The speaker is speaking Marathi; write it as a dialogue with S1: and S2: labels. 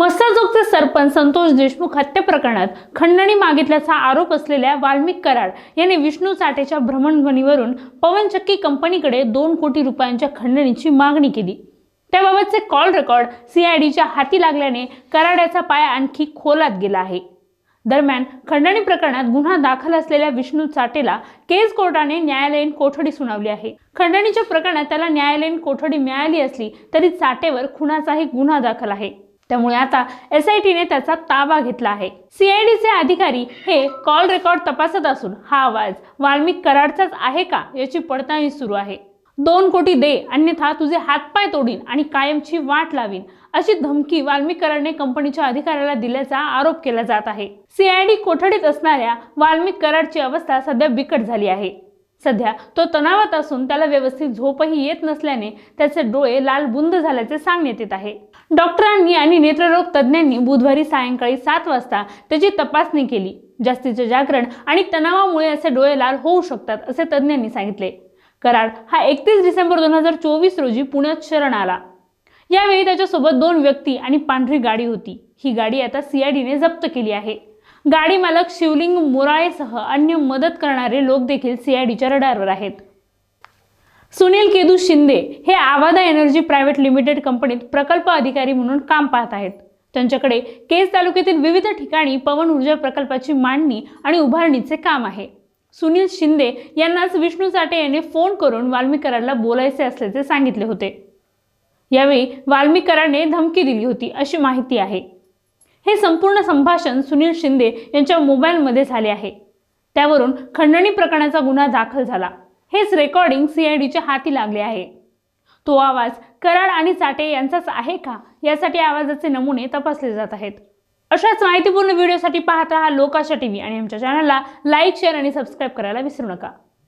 S1: मस्साजोगचे सरपंच संतोष देशमुख हत्या प्रकरणात खंडणी मागितल्याचा आरोप असलेल्या वाल्मिक कराड यांनी विष्णू चाटेच्या भ्रमणध्वनीवरून पवनचक्की कंपनीकडे दोन कोटी रुपयांच्या खंडणीची मागणी केली. त्याबाबतचे कॉल रेकॉर्ड सीआयडीच्या हाती लागल्याने कराड्याचा पाय आणखी खोलात गेला आहे. दरम्यान खंडणी प्रकरणात गुन्हा दाखल असलेल्या विष्णू चाटेला केस कोर्टाने न्यायालयीन कोठडी सुनावली आहे. खंडणीच्या प्रकरणात त्याला न्यायालयीन कोठडी मिळाली असली तरी चाटेवर खुनाचाही गुन्हा दाखल आहे. त्यामुळे आता एस आय टीने त्याचा ताबा घेतला आहे. सीआयडीचे अधिकारी हे कॉल रेकॉर्ड तपासत असून हा आवाज वाल्मिक कराडचाच आहे का याची पडताळणी सुरू आहे. दोन कोटी दे अन्यथा तुझे हातपाय तोडीन आणि कायमची वाट लावीन अशी धमकी वाल्मिक कराडने कंपनीच्या अधिकाऱ्याला दिल्याचा आरोप केला जात आहे. सीआयडी कोठडीत असणाऱ्या वाल्मिक कराडची अवस्था सध्या बिकट झाली आहे. सध्या तो तणावात असून त्याला व्यवस्थित झोपही येत नसल्याने त्याचे डोळे लाल बुंद झाल्याचे सांगण्यात येत आहे. डॉक्टरांनी आणि नेत्ररोग तज्ज्ञांनी बुधवारी सायंकाळी सात वाजता त्याची तपासणी केली. जास्तीचे जागरण आणि तणावामुळे असे डोळे लाल होऊ शकतात असे तज्ज्ञांनी सांगितले. कराड हा एकतीस डिसेंबर दोन हजार चोवीस रोजी पुण्यात शरण आला. यावेळी त्याच्यासोबत दोन व्यक्ती आणि पांढरी गाडी होती. ही गाडी आता सीआयडीने जप्त केली आहे. गाडी मालक शिवलिंग मोराळेसह अन्य मदत करणारे लोक देखील सीआयडीच्या रडारवर आहेत. सुनील केदू शिंदे हे आवादा एनर्जी प्रायव्हेट लिमिटेड कंपनीत प्रकल्प अधिकारी म्हणून काम पाहत आहेत. त्यांच्याकडे केज तालुक्यातील विविध ठिकाणी पवन ऊर्जा प्रकल्पाची मांडणी आणि उभारणीचे काम आहे. सुनील शिंदे यांनाच विष्णू चाटे यांनी फोन करून वाल्मीकरांना बोलायचे असल्याचे सांगितले होते. यावेळी वाल्मिक धमकी दिली होती अशी माहिती आहे. हे संपूर्ण संभाषण सुनील शिंदे यांच्या मोबाईलमध्ये झाले आहे. त्यावरून खंडणी प्रकरणाचा गुन्हा दाखल झाला. हेच रेकॉर्डिंग सीआयडीच्या हाती लागले आहे. तो आवाज कराड आणि चाटे यांचाच आहे का? यासाठी आवाजाचे नमुने तपासले जात आहेत. अशाच माहितीपूर्ण व्हिडिओसाठी पाहत राहा लोकाशा टी व्ही आणि आमच्या चॅनलला लाईक शेअर आणि सबस्क्राईब करायला विसरू नका.